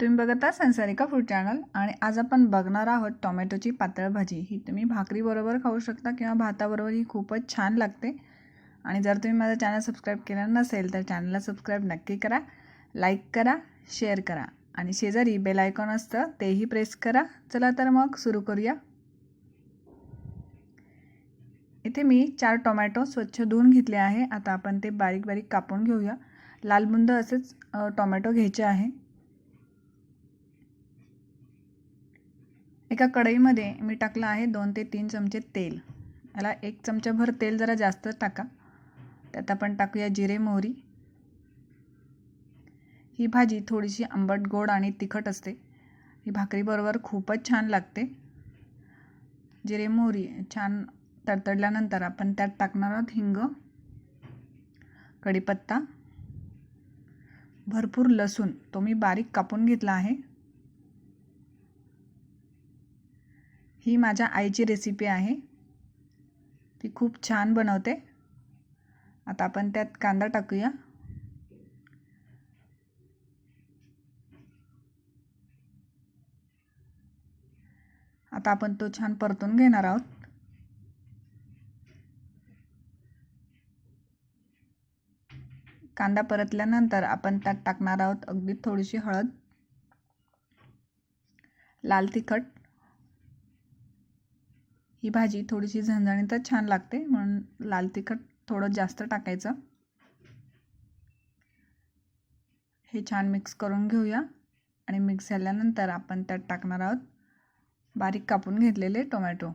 तुम्ही बघत आहात संसारिका फूड चॅनल आणि आज आपण बघणार आहोत टोमॅटोची पातळ भाजी. ही तुम्ही भाकरीबरोबर खाऊ शकता किंवा भाताबरोबर ही खूपच छान लागते. आणि जर तुम्ही माझं चॅनल सबस्क्राईब केलं नसेल तर चॅनलला सबस्क्राईब नक्की करा लाईक करा शेअर करा आणि शेजारी बेल आयकॉन असतं तेही प्रेस करा. चला तर मग सुरू करूया. इथे मी चार टोमॅटो स्वच्छ धुवून घेतले आहे. आता आपण ते बारीक बारीक कापून घेऊया. लालबुंद असेच टोमॅटो घ्यायचे आहे. एका कढईमध्ये मी टाकलं आहे दोन ते तीन चमचे तेल. याला एक चमचाभर तेल जरा जास्त टाका. त्यात आपण टाकूया जिरे मोहरी. ही भाजी थोडीशी आंबट गोड आणि तिखट असते. ही भाकरीबरोबर खूपच छान लागते. जिरे मोहरी छान तडतडल्यानंतर आपण त्यात टाकणार आहोत हिंग कढीपत्ता भरपूर लसूण. तो मी बारीक कापून घेतला आहे. ही माझ्या आईची रेसिपी आहे. ती खूप छान बनवते. आता आपण त्यात कांदा टाकूया. आता आपण तो छान परतून घेणार आहोत. कांदा परतल्यानंतर आपण त्यात टाकणार आहोत अगदी थोडीशी हळद. लाल तिखट. ही भाजी थोडीशी झणझणीतच छान लागते म्हणून लाल तिखट थोडं जास्त टाकायचं. हे छान मिक्स करून घेऊया आणि मिक्स झाल्यानंतर आपण त्यात टाकणार आहोत बारीक कापून घेतलेले टोमॅटो.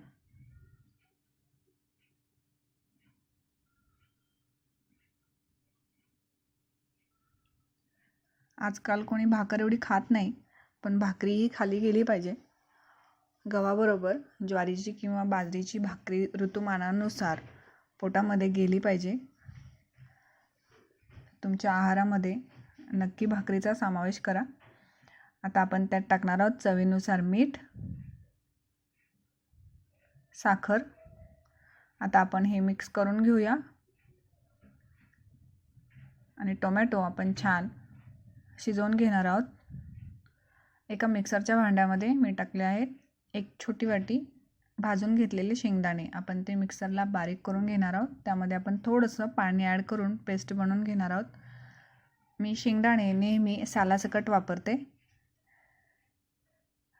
आजकाल कोणी भाकर एवढी खात नाही पण भाकरी ही खाली गेली पाहिजे. गव्हाबरोबर ज्वारीची किंवा बाजरीची भाकरी ऋतुमानानुसार पोटामध्ये गेली पाहिजे. तुमच्या आहारामध्ये नक्की भाकरीचा समावेश करा. आता आपण त्यात टाकणार आहोत चवीनुसार मीठ साखर. आता आपण हे मिक्स करून घेऊया. आणि टोमॅटो आपण छान शिजवून घेणार आहोत. एका मिक्सरच्या भांड्यामध्ये मी टाकले आहेत एक छोटी वाटी भाजून घेतलेले शेंगदाणे. आपण ते मिक्सरला बारीक करून घेणार आहोत. त्यामध्ये आपण थोडंसं पाणी ॲड करून पेस्ट बनवून घेणार आहोत. मी शेंगदाणे नेहमी सालासकट वापरते.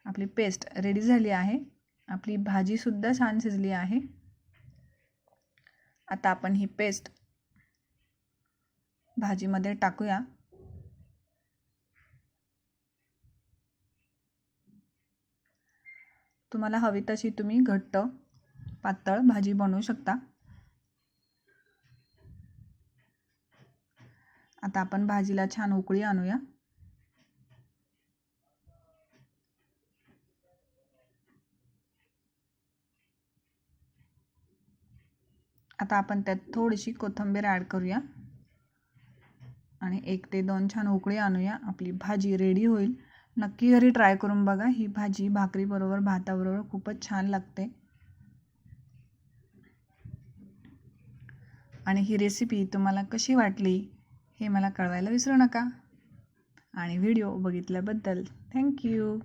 आपली पेस्ट रेडी झाली आहे. आपली भाजीसुद्धा छान शिजली आहे. आता आपण ही पेस्ट भाजीमध्ये टाकूया. तुम्हाला हवी तशी तुम्ही घट्ट पातळ भाजी बनवू शकता. आता आपण भाजीला छान उकळी आणूया. आता आपण त्यात थोडीशी कोथिंबीर ॲड करूया. आणि एक ते दोन छान उकळी आणूया. आपली भाजी रेडी होईल. नक्की घरी ट्राय करून बघा. ही भाजी भाकरीबरोबर भाताबरोबर खूपच छान लागते. आणि ही रेसिपी तुम्हाला कशी वाटली हे मला कळवायला विसरू नका. आणि व्हिडिओ बघितल्याबद्दल थँक्यू